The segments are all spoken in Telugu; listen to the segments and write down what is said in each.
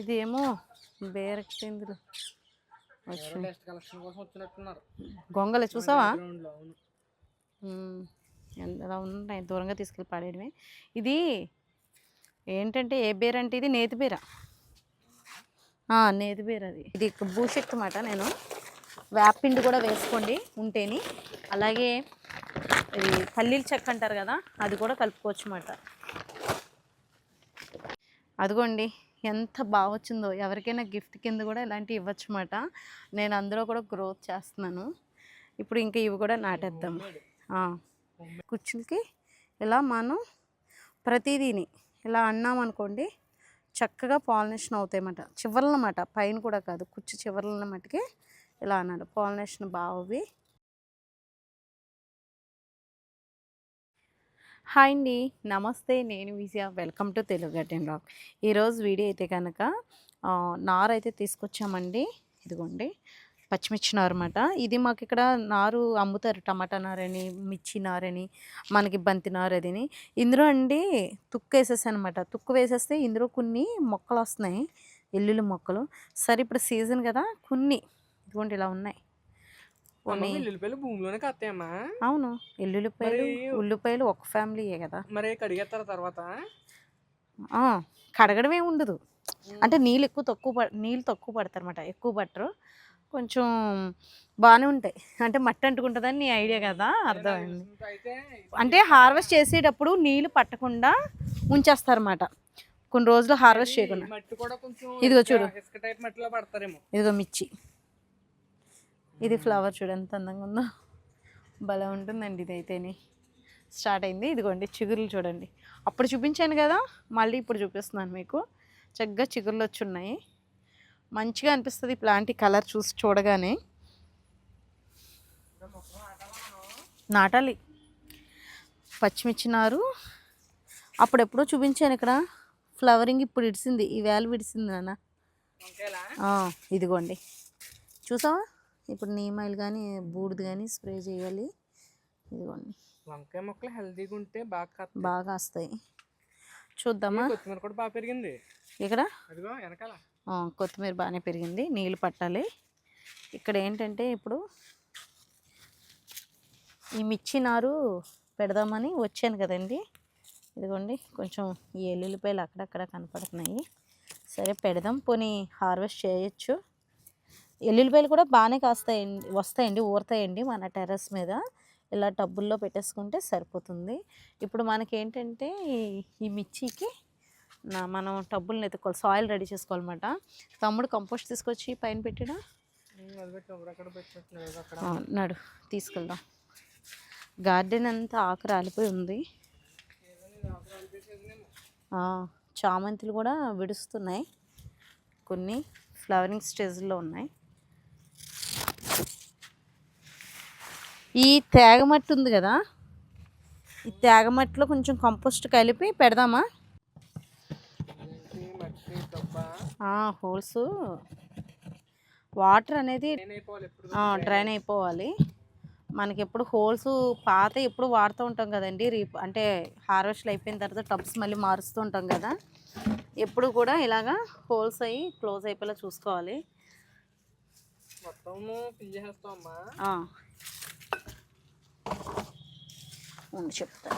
ఇది ఏమో వచ్చినట్టున్నారు. గొంగలు చూసావా? ఎలా ఉన్నాయి? దూరంగా తీసుకెళ్ళి పాడేయడమే. ఇది ఏంటంటే ఏ బేర్ అంటే ఇది? నేతి బీర. నేతి బీర అది. ఇది భూశక్తి మాట నేను. వేపిండి కూడా వేసుకోండి ఉంటేని. అలాగే ఇది పల్లీల చెక్క అంటారు కదా అది కూడా కలుపుకోవచ్చు అన్నమాట అదిగోండి. ఎంత బాగా వచ్చిందో ఎవరికైనా గిఫ్ట్ కింద కూడా ఇలాంటివి ఇవ్వచ్చు అన్నమాట నేను అందులో కూడా గ్రోత్ చేస్తున్నాను. ఇప్పుడు ఇంకా ఇవి కూడా నాటేద్దాం. ఆ. కుచ్చులకి ఇలా మనం ప్రతిదీని ఇలా అన్నామనుకోండి చక్కగా పాలినేషన్ అవుతాయి అన్నమాట చివర్లన్నమాట పైన కూడా కాదు కుచ్చు చివర్ల మట్టుకి ఇలా అన్నాడు పాలినేషన్ బాగువి హాయ్ అండి. నమస్తే నేను Vijaya. Welcome to Telugu garden rock ఈరోజు వీడియో అయితే కనుక నారు అయితే తీసుకొచ్చామండి. ఇదిగోండి పచ్చిమిర్చి నారు అనమాట ఇది మాకు ఇక్కడ నారు అమ్ముతారు. టమాటా నారని మిర్చి నారని మనకి బంతి నారు అదిని. ఇందులో అండి తుక్కు వేసేసాను అనమాట తుక్కు వేసేస్తే ఇందులో కొన్ని మొక్కలు వస్తున్నాయి. ఎల్లుల్లి మొక్కలు. సరే ఇప్పుడు సీజన్ కదా. కొన్ని. ఇదిగోండి ఇలా ఉన్నాయి. భూమిలోనే కత్తాయమ్మా. అవును. ఎల్లుల్లిపాయలు ఉల్లిపాయలు ఒక ఫ్యామిలీయే కదా. మరి కడిగేస్తారు తర్వాత? కడగడమే ఉండదు. అంటే నీళ్ళు ఎక్కువ తక్కువ నీళ్ళు తక్కువ పడతారు అనమాట ఎక్కువ పట్టరు. కొంచెం బాగానే ఉంటాయి. అంటే మట్టి అంటుకుంటుందని నీ ఐడియా కదా అర్థమైంది. అంటే హార్వెస్ట్ చేసేటప్పుడు నీళ్ళు పట్టకుండా ఉంచేస్తారన్నమాట. కొన్ని రోజులు హార్వెస్ట్ చేయకుండా. ఇదిగో చూడు. ఇదిగో మిర్చి. ఇది ఫ్లవర్ చూడు ఎంత అందంగా ఉందో. భలే ఉంటుందండి ఇది అయితేని స్టార్ట్ అయింది. ఇదిగోండి చిగురులు చూడండి. అప్పుడు చూపించాను కదా మళ్ళీ ఇప్పుడు చూపిస్తున్నాను మీకు. చక్కగా చిగురులు వచ్చి ఉన్నాయి మంచిగా అనిపిస్తుంది ప్లాంట్ కలర్ చూసి చూడగానే. నాటాలి. పచ్చిమిర్చి నారు. అప్పుడెప్పుడో చూపించాను ఇక్కడ. ఫ్లవరింగ్ ఇప్పుడు ఇడిసింది. ఈ వేలు విడిసింది నాన్న. ఇదిగోండి. చూసావా? ఇప్పుడు నీమ్ ఆయిల్ కానీ బూడిద కానీ స్ప్రే చేయాలి. ఇదిగోండి. వంకాయ మొక్కలు హెల్తీగా ఉంటే బాగా. బాగా వస్తాయి చూద్దామా? కొత్తిమీర కూడా బాగా పెరిగింది. ఇక్కడ అదిగో వెనకాల. ఆ, కొత్తిమీర బాగానే పెరిగింది. నీళ్ళు పట్టాలి. ఇక్కడ ఏంటంటే ఇప్పుడు ఈ మిర్చి నారు పెడదామని వచ్చాను కదండి. ఇదిగోండి కొంచెం ఈ ఎల్లుల్లిపాయలు అక్కడక్కడ కనపడుతున్నాయి. సరే పెడదాం. పోనీ హార్వెస్ట్ చేయొచ్చు. ఎల్లుల్లిపాయలు కూడా బాగానే కాస్తాయండి వస్తాయండి ఊరతాయండి మన టెర్రస్ మీద. ఇలా టబ్బుల్లో పెట్టేసుకుంటే సరిపోతుంది. ఇప్పుడు మనకి ఏంటంటే ఈ- మిర్చికి నా మనం టబ్బులను ఎత్తుకోవాలి సాయిల్ రెడీ చేసుకోవాలన్నమాట. తమ్ముడు కంపోస్ట్ తీసుకొచ్చి పైన పెట్టినా? నడు తీసుకెళ్దాం. గార్డెన్ అంతా ఆకు రాలిపోయి ఉంది. చామంతులు కూడా విడుస్తున్నాయి. కొన్ని ఫ్లవరింగ్ స్టేజ్లో ఉన్నాయి. ఈ తేగమట్టి ఉంది కదా ఈ తేగమట్టిలో కొంచెం కంపోస్ట్ కలిపి పెడదామా? హోల్స్. వాటర్ అనేది డ్రైన్ అయిపోవాలి. మనకి ఎప్పుడు హోల్స్ పాత ఎప్పుడు వాడుతూ ఉంటాం కదండి రీ అంటే హార్వెస్ట్లు అయిపోయిన తర్వాత టబ్స్ మళ్ళీ మారుస్తూ ఉంటాం కదా. ఎప్పుడు కూడా ఇలాగా హోల్స్ అయ్యి క్లోజ్ అయిపోయేలా చూసుకోవాలి. మొత్తము ఫిల్ చేసేస్తాం అమ్మా ఆ. ఉండు చెప్తా.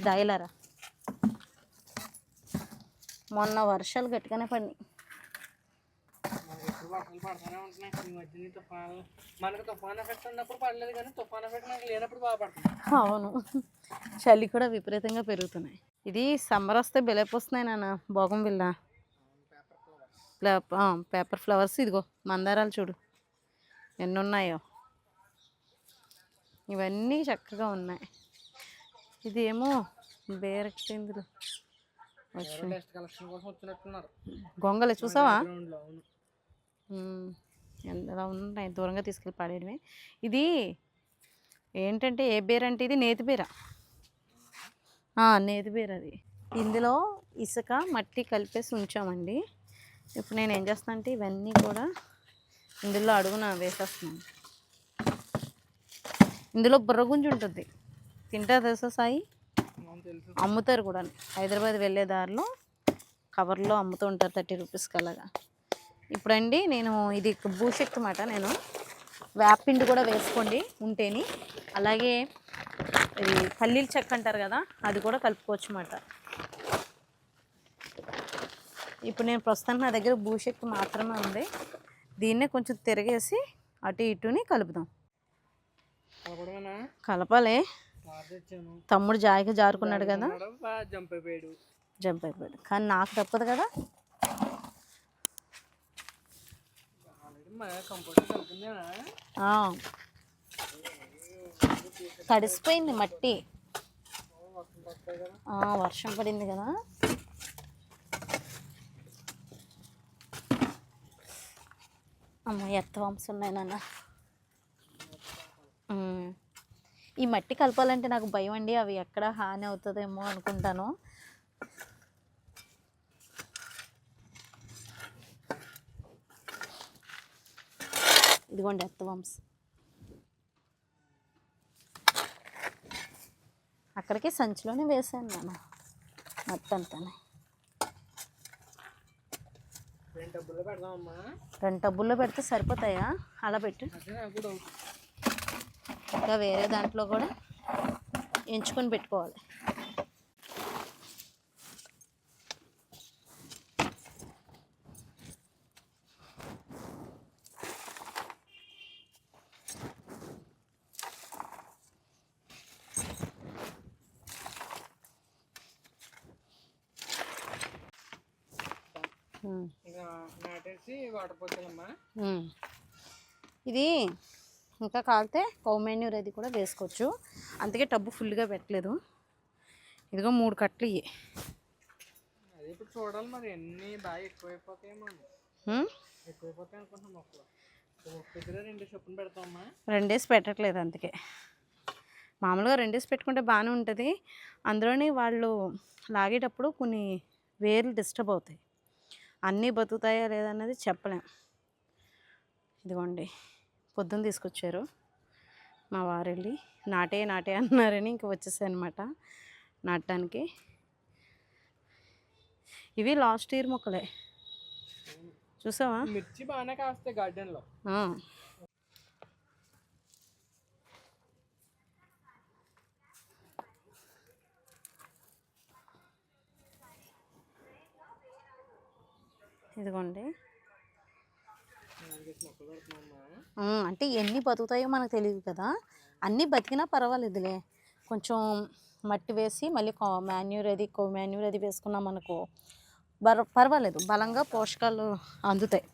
దాయిలారా? మొన్న వర్షాలు గట్టిగానే పడినాయి. పడుతుంది. అవును. చలి కూడా విపరీతంగా పెరుగుతున్నాయి. ఇది సమ్మర్ వస్తే బెలైపోస్తున్నాయి నాన్న. భోగం బిల్ల. Paper flowers. ఇదిగో మందారాలు చూడు. ఎన్ని ఉన్నాయో ఇవన్నీ చక్కగా ఉన్నాయి. ఇది ఏమో బేరక్కిందులు వచ్చి టెస్ట్ కలెక్షన్ కోసం వచ్చినట్టున్నారు. గొంగలు చూసావా? ఎలా ఉన్నాయి? దూరంగా తీసుకెళ్ళి పాడేయడమే. ఇది ఏంటంటే ఏ బీర అంటే ఇది? నేతి బీర. ఆ, నేతి బీర అది. ఇందులో ఇసుక మట్టి కలిపేసి ఉంచామండి. ఇప్పుడు నేను ఏం చేస్తాను అంటే ఇవన్నీ కూడా ఇందులో అడుగున వేసేస్తున్నాను. ఇందులో బుర్రగుంజు ఉంటుంది. తింటా తెలుసా సాయి? అమ్ముతారు కూడా. హైదరాబాద్ వెళ్ళే దారిలో కవర్లో అమ్ముతూ ఉంటారు థర్టీ రూపీస్కి అలాగా ఇప్పుడండి నేను ఇది భూశక్తి మాట నేను. వేపిండి కూడా వేసుకోండి ఉంటేని. అలాగే ఇది పల్లీల చెక్క అంటారు కదా అది కూడా కలుపుకోవచ్చు అన్నమాట ఇప్పుడు నేను ప్రస్తుతానికి నా దగ్గర భూశక్తి మాత్రమే ఉంది. దీన్నే కొంచెం తిరగేసి అటు ఇటుని కలుపుదాం. కలపాలి. తమ్ముడు జాయిగా జారుకున్నాడు కదా. జంప్ అయిపోయాడు. జంప్ అయిపోయాడు. కానీ నాకు తప్పదు కదా. తడిసిపోయింది మట్టి. వర్షం పడింది కదా. అమ్మ ఎత్త వంశం ఉన్నాయి నాన్న. ఈ మట్టి కలపాలంటే నాకు భయం అండి. అవి ఎక్కడ హాని అవుతుందేమో అనుకుంటాను. ఇదిగోండి ఎత్త వంశం. అక్కడికి సంచిలోనే వేసాను నేను. మొత్తం అంతానే. రెండు డబ్బుల్లో పెడదామమ్మా. రెండు టబ్బుల్లో పెడితే సరిపోతాయా? అలా పెట్టు. ఇంకా వేరే దాంట్లో కూడా ఎంచుకొని పెట్టుకోవాలి. ఇది ఇంకా కాలితే కౌ మెన్యూర్ అది కూడా వేసుకోవచ్చు. అందుకే టబ్బు ఫుల్గా పెట్టలేదు. ఇదిగో మూడు కట్లు ఇవి అదే ఇప్పుడు చూడాలి మరి ఎన్ని బాగా ఎక్కువైపోతాయేమో? ఎక్కువైపోతాయి అనుకుంటున్నాం మొక్కలు రెండేసి పెట్టట్లేదు అందుకే. మామూలుగా రెండేసి పెట్టుకుంటే బాగానే ఉంటుంది. అందులోని వాళ్ళు లాగేటప్పుడు కొన్ని వేర్లు డిస్టర్బ్ అవుతాయి. అన్నీ బతుకుతాయా లేదన్నది చెప్పలేం. ఇదిగోండి. పొద్దున్న తీసుకొచ్చారు. మా వారు వెళ్ళి నాటే నాటే అన్నారని ఇంక వచ్చేసాయి అనమాట నాటడానికి. ఇవి లాస్ట్ ఇయర్ మొక్కలే. చూసావా? మిర్చి బాగానే కాస్తాయి గార్డెన్లో. ఇదిగోండి. మొక్కలు అంటే ఎన్ని బతుకుతాయో మనకు తెలియదు కదా. అన్నీ బతికినా పర్వాలేదులే. కొంచెం మట్టి వేసి మళ్ళీ మాన్యూర్ అది కో మాన్యూర్ అది వేసుకున్నాం అనుకో బర పర్వాలేదు. బలంగా పోషకాలు అందుతాయి.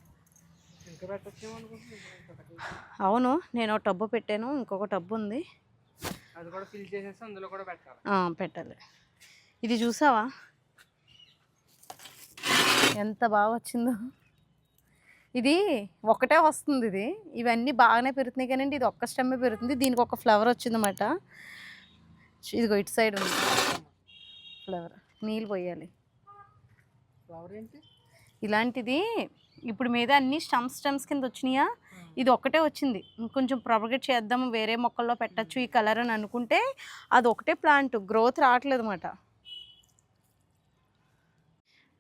అవును. నేను ఒక టబ్బు పెట్టాను. ఇంకొక టబ్బు ఉంది. పెట్టాలి. ఇది చూసావా? ఎంత బాగా వచ్చిందో. ఇది ఒకటే వస్తుంది ఇది. ఇవన్నీ బాగానే పెరుగుతున్నాయి కానీ ఇది ఒక్క స్టెమ్మే పెరుగుతుంది దీనికి ఒక ఫ్లవర్ వచ్చిందన్నమాట. ఇదిగో ఇటు సైడ్ ఉంది. ఫ్లవర్ నీళ్ళు పోయాలి. ఫ్లవర్ ఏంటి? ఇలాంటిది ఇప్పుడు మీద అన్ని స్టమ్స్ స్టమ్స్ కింద వచ్చినాయా? ఇది ఒక్కటే వచ్చింది. ఇంకొంచెం ప్రొపగేట్ చేద్దాం వేరే మొక్కల్లో పెట్టచ్చు ఈ కలర్ అని అనుకుంటే అది ఒకటే ప్లాంట్ గ్రోత్ రావట్లేదు అనమాట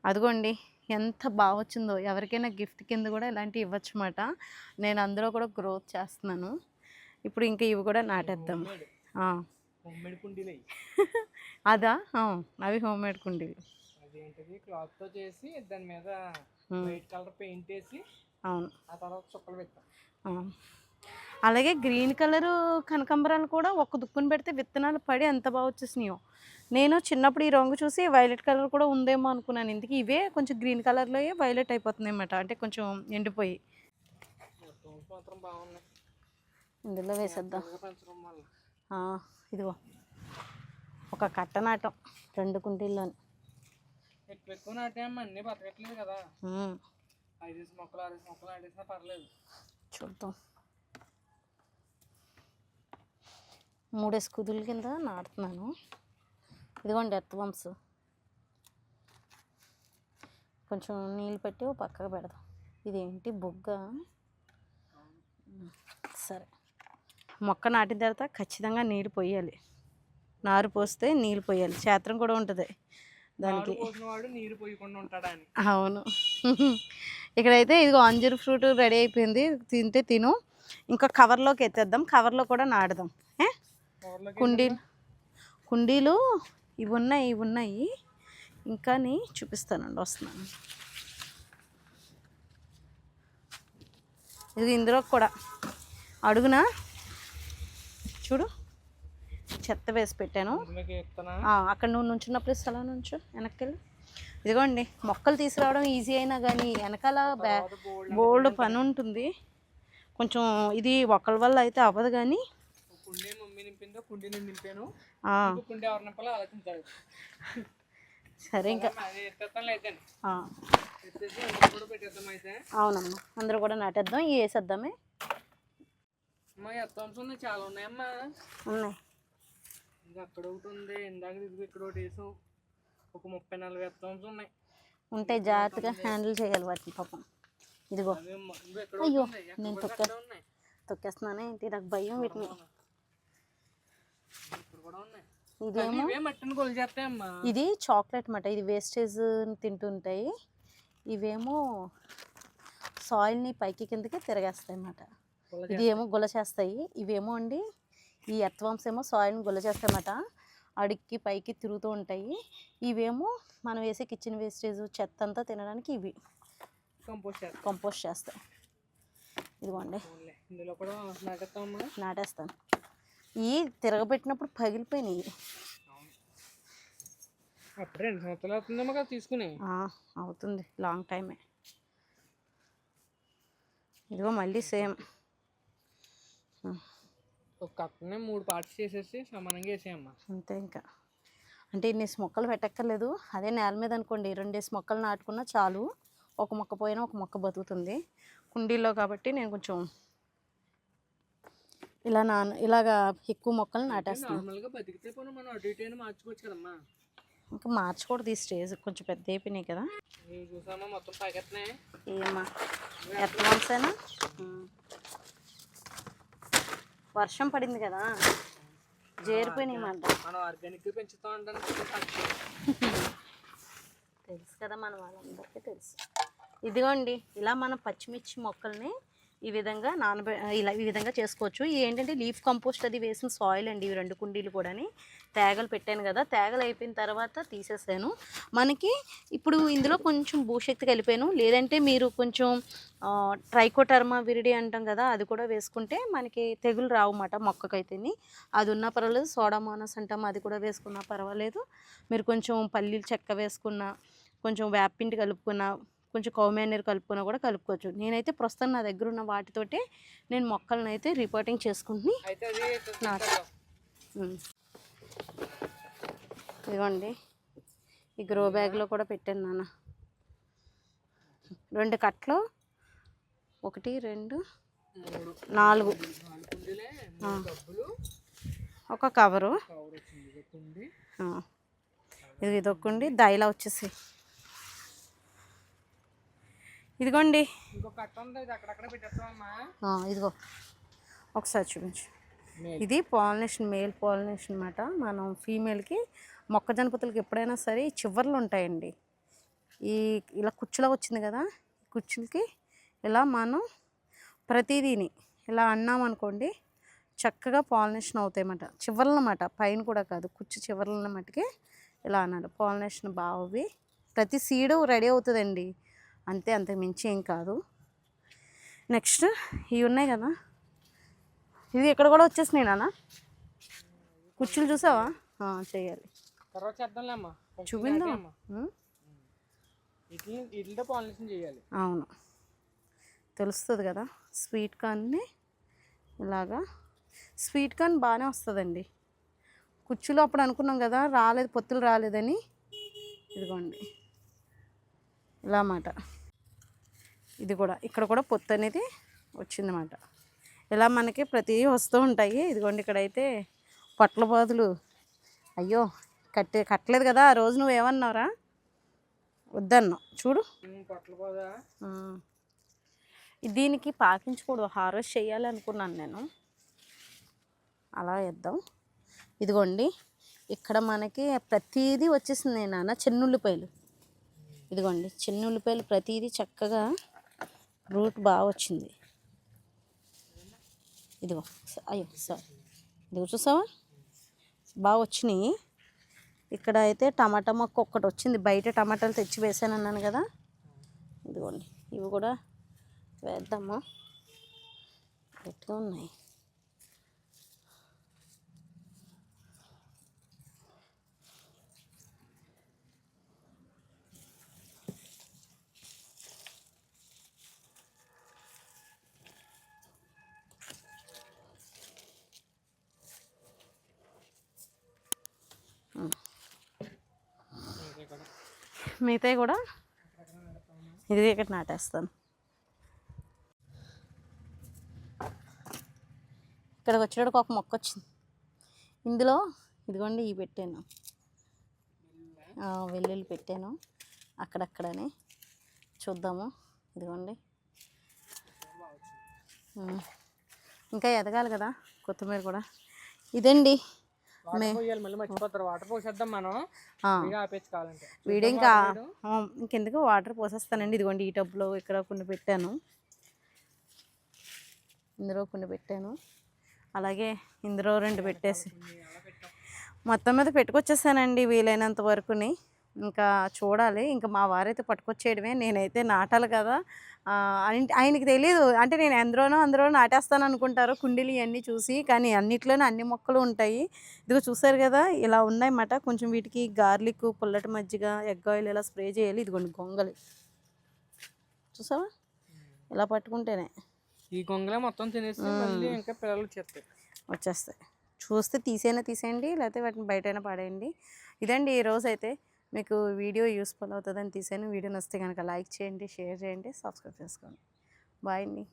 అదిగోండి. ఎంత బాగా వచ్చిందో. ఎవరికైనా గిఫ్ట్ కింద కూడా ఇలాంటివి ఇవ్వచ్చు అన్నమాట నేను అందులో కూడా గ్రోత్ చేస్తున్నాను. ఇప్పుడు ఇంకా ఇవి కూడా నాటేద్దాం. అదా? అవి హోమ్ మేడ్ కుండీలు. అదేంటిది? క్లాత్తో చేసి దాని మీద వైట్ కలర్ పెయింట్ వేసి అవును. ఆ తర్వాత చుక్కలు పెట్టాం. అలాగే గ్రీన్ కలర్ కనకాంబరాలు కూడా ఒక్క దుక్కుని పెడితే విత్తనాలు పడి ఎంత బాగా వచ్చేసినాయో. నేను చిన్నప్పుడు ఈ రంగు చూసి వైలెట్ కలర్ కూడా ఉందేమో అనుకున్నాను. ఇందుకు ఇవే కొంచెం గ్రీన్ కలర్లో వైలెట్ అయిపోతుంది అన్నమాట అంటే కొంచెం ఎండిపోయి. ఇందులో వేసేద్దాం. ఇదిగో. ఒక కట్ట నాటం. రెండు కుంటీల్లోని ఎక్కువ ఎక్కువ నాటేమ్మా అన్నీ బతకట్లేదు కదా. ఉమ్, ఐదేసి మొక్కలు ఆరేసి మొక్కలు ఆడేసినా పర్లేదు. చూద్దాం. మూడేసి కుదుల కింద నాటుతున్నాను. ఇదిగోండి ఎర్త్ కొంచెం నీళ్ళు పెట్టి పక్కకు పెడదాం. ఇదేంటి బొగ్గ? సరే. మొక్క నాటిన తర్వాత ఖచ్చితంగా నీళ్ళు పోయాలి. నారు పోస్తే నీళ్ళు పోయాలి. చేత్రం కూడా ఉంటుంది దానికి. నారు నీరు పోయకుండా ఉంటాడా అని అవును. ఇక్కడైతే ఇదిగో అంజూరు ఫ్రూట్ రెడీ అయిపోయింది. తింటే తిను. ఇంకా కవర్లోకి ఎత్తేద్దాం. కవర్లో కూడా కవర్లోకి కుండీలు కుండీలు ఇవి ఉన్నాయి ఇవి ఉన్నాయి ఇంకా నీ చూపిస్తానండి వస్తున్నాను. ఇది ఇందులో కూడా. అడుగున? చూడు. చెత్త వేసి పెట్టాను. అక్కడ నువ్వు నుంచున్నప్పుడు స్థలం నుంచు వెనక్కి వెళ్ళి ఇదిగోండి మొక్కలు తీసుకురావడం ఈజీ అయినా కానీ వెనకాల బ్యా బోల్డ్ బోల్డ్ పని ఉంటుంది. కొంచెం ఇది ఒకళ్ళ వల్ల అయితే అవ్వదు కానీ ఒక కుండీ మమ్మీ నింపిందో కుండీ నేను నింపాను కుండీ ఎవరు నింపాలో ఆలోచించాడు సరే ఇంకా. అవునమ్మా. అందరూ కూడా నాటేద్దాం ఇవి వేసేద్దామే. ఉన్నాయి చాలా ఉన్నాయమ్మా ఉన్నాయి. ఇంకా అక్కడ ఒకటి ఉంది ఇందాక ఇది ఇక్కడ ఒకటి వేసాం. ఒక ముప్పై నలభై ఎత్తాంశం ఉన్నాయి. ఉంటే జాగ్రత్తగా హ్యాండిల్ చేయాలి వాటిని పాపం. ఇదిగో. అయ్యో, నేను తొక్కా తొక్కేస్తున్నానే ఏంటి? నాకు భయం వీటిని. ఇదేమో? ఇది చాక్లెట్ మాట ఇది వేస్టేజ్ తింటుంటాయి. ఇవేమో సాయిల్ని పైకి కిందకి తిరగేస్తాయి అన్నమాట. ఇది ఏమో గుల్ల చేస్తాయి. ఇవేమో అండి ఈ ఎర్త్వామ్స్ ఏమో సాయిల్ని గుల్ల చేస్తాయన్నమాట అడిక్కి పైకి తిరుగుతూ ఉంటాయి. ఇవేమో మనం వేసే కిచెన్ వేస్టేజ్ చెత్త అంతా తినడానికి ఇవి. కంపోస్ట్ కంపోస్ట్ చేస్తాయి ఇదిగోండి. నాటేస్తాను. ఈ తిరగబెట్టినప్పుడు పగిలిపోయినాయి. అప్పుడు రెండు సంవత్సరాలు కదా తీసుకుని. అవుతుంది. లాంగ్ టైమే ఇదిగో మళ్ళీ సేమ్. ఒక కట్టనే మూడు పార్ట్స్ చేసేసి సమానంగా వేసేయమ్మా. అంతే ఇంకా. అంటే ఇన్నేసి మొక్కలు పెట్టక్కర్లేదు. అదే నేల మీద అనుకోండి రెండేసి మొక్కలు నాటుకున్నా చాలు. ఒక మొక్క పోయినా ఒక మొక్క బతుకుతుంది. కుండీలో కాబట్టి నేను కొంచెం ఇలా నా ఇలాగా ఎక్కువ మొక్కలు నాటేస్తాను. ఇంకా మార్చకూడదు ఈ స్టేజ్ కొంచెం పెద్ద అయిపోయినాయి కదా. ఏమా వర్షం పడింది కదా చేరిపోయినాయి మాట మనం ఆర్గానిక్ పెంచుతాం అంటే తెలుసు కదా మన వాళ్ళందరికీ తెలుసు. ఇదిగోండి ఇలా మనం పచ్చిమిర్చి మొక్కల్ని ఈ విధంగా నానబె ఇలా ఈ విధంగా చేసుకోవచ్చు. ఇది ఏంటంటే లీఫ్ కంపోస్ట్ అది వేసిన సాయిల్ అండి ఇవి రెండు కుండీలు కూడాని. తేగలు పెట్టాను కదా తేగలు అయిపోయిన తర్వాత తీసేసాను. మనకి ఇప్పుడు ఇందులో కొంచెం భూశక్తి కలిపాను. లేదంటే మీరు కొంచెం ట్రైకోటర్మా విరిడి అంటాం కదా అది కూడా వేసుకుంటే మనకి తెగులు రావు మొక్కకైతేని. అది ఉన్నా పర్వాలేదు సోడామోనస్ అంటాం అది కూడా వేసుకున్నా పర్వాలేదు. మీరు కొంచెం పల్లీలు చెక్క వేసుకున్నా కొంచెం వేపిండి కలుపుకున్నా కొంచెం కౌమేనీరు కలుపుకున్నా కూడా కలుపుకోవచ్చు. నేనైతే ప్రస్తుతం నా దగ్గర ఉన్న వాటితోటే నేను మొక్కలను అయితే రిపోర్టింగ్ చేసుకుంటుని. ఇదిగోండి. ఈ గ్రో బ్యాగ్లో కూడా పెట్టాను నాన్న. రెండు కట్టలు ఒకటి రెండు నాలుగు. ఒక కవరు ఇది ఇదొక్కండి దయలా వచ్చేసి. ఇదిగోండి. ఇదిగో. ఒకసారి చూపించు. ఇది పాలినేషన్ మేల్ పాలినేషన్ అనమాట మనం ఫీమేల్కి మొక్కజొన్న పొత్తులకి ఎప్పుడైనా సరే చివర్లు ఉంటాయండి. ఈ ఇలా కుచ్చులా వచ్చింది కదా కుచ్చులకి ఇలా మనం ప్రతిదీని ఇలా అన్నామనుకోండి చక్కగా పాలినేషన్ అవుతాయి అన్నమాట చివర్లు అన్నమాట పైన కూడా కాదు కుచ్చు చివర్ల మట్టుకి ఇలా అన్నాడు పాలినేషన్ బావి ప్రతి సీడు రెడీ అవుతుందండి. అంతే అంతకు మించి ఏం కాదు. నెక్స్ట్ ఇవి ఉన్నాయి కదా. ఇవి ఇక్కడ కూడా వచ్చేసినాయి నాన్న. కుర్చీలు చూసావా? చేయాలి. చూపిందా అవును. తెలుస్తుంది కదా స్వీట్ కార్న్ని ఇలాగా. స్వీట్ కార్న్ బాగానే వస్తుందండి. కుర్చీలో అప్పుడు అనుకున్నాం కదా రాలేదు పొత్తులు రాలేదని. ఇదిగోండి. ఇలా అన్నమాట ఇది కూడా. ఇక్కడ కూడా పొత్తు అనేది వచ్చిందన్నమాట. ఇలా మనకి ప్రతి వస్తూ ఉంటాయి. ఇదిగోండి ఇక్కడైతే పొట్ల బాదులు. అయ్యో కట్టే కట్టలేదు కదా. ఆ రోజు నువ్వేమన్నావురా వద్దన్నావు. చూడు. దీనికి పాకించకూడదు. హార్వెస్ట్ చేయాలి అనుకున్నాను నేను. అలా వేద్దాం. ఇదిగోండి. ఇక్కడ మనకి ప్రతిదీ వచ్చేసింది నాన్న. చిన్నుల్లిపాయలు. ఇదిగోండి. చిన్నుల్లిపాయలు ప్రతిదీ చక్కగా రూట్ బాగా వచ్చింది. ఇదిగో అయ్యో సారీ ఇదిగో చూసావా? బాగా వచ్చినాయి. ఇక్కడ అయితే టమాటా మొక్క ఒక్కటి వచ్చింది. బయట టమాటాలు తెచ్చి వేసాను అన్నాను కదా. ఇదిగోండి ఇవి కూడా వేద్దామా? గట్టిగా ఉన్నాయి. మిగతాయి కూడా ఇది ఇక్కడ నాటేస్తాను. ఇక్కడికి వచ్చేటప్పుడు ఒక మొక్క వచ్చింది. ఇందులో ఇదిగోండి ఇవి పెట్టాను. వెల్లుల్లి పెట్టాను. అక్కడక్కడనే చూద్దాము. ఇదిగోండి. ఇంకా ఎదగాలి కదా కొత్తిమీర కూడా. ఇదండి. వీడియో ఇంకా ఇంకెందుకు వాటర్ పోసేస్తానండి. ఇదిగోండి ఈ టబ్లో ఇక్కడ కొన్ని పెట్టాను. ఇందులో కొన్ని పెట్టాను. అలాగే ఇందులో రెండు పెట్టేసి మొత్తం మీద పెట్టుకొచ్చేసానండి వీలైనంత వరకుని. ఇంకా చూడాలి. ఇంకా మా వారైతే పట్టుకొచ్చేయడమే. నేనైతే నాటాలి కదా. ఆయనకి తెలియదు అంటే నేను ఎందులోనో అందులో నాటేస్తాను అనుకుంటారు కుండీలు ఇవన్నీ చూసి. కానీ అన్నిట్లోనే అన్ని మొక్కలు ఉంటాయి. ఇదిగో చూసారు కదా ఇలా ఉన్నాయన్నమాట. కొంచెం వీటికి గార్లిక్ పుల్లటి మజ్జిగ ఎగ్ ఆయిల్ ఇలా స్ప్రే చేయాలి. ఇదిగోండి గొంగలి చూసావా? ఇలా పట్టుకుంటేనే. ఈ గొంగలే మొత్తం తినేసి ఇంకా పిల్లలు వచ్చేస్తాయి వచ్చేస్తాయి. చూస్తే తీసైనా తీసేయండి లేకపోతే వాటిని బయటైనా పడేయండి. ఇదండి ఈ రోజు అయితే మీకు వీడియో యూస్ఫుల్ అవుతుందని తీసాను వీడియో నచ్చితే కనుక లైక్ చేయండి షేర్ చేయండి సబ్స్క్రైబ్ చేసుకోండి. బాయ్ అండి.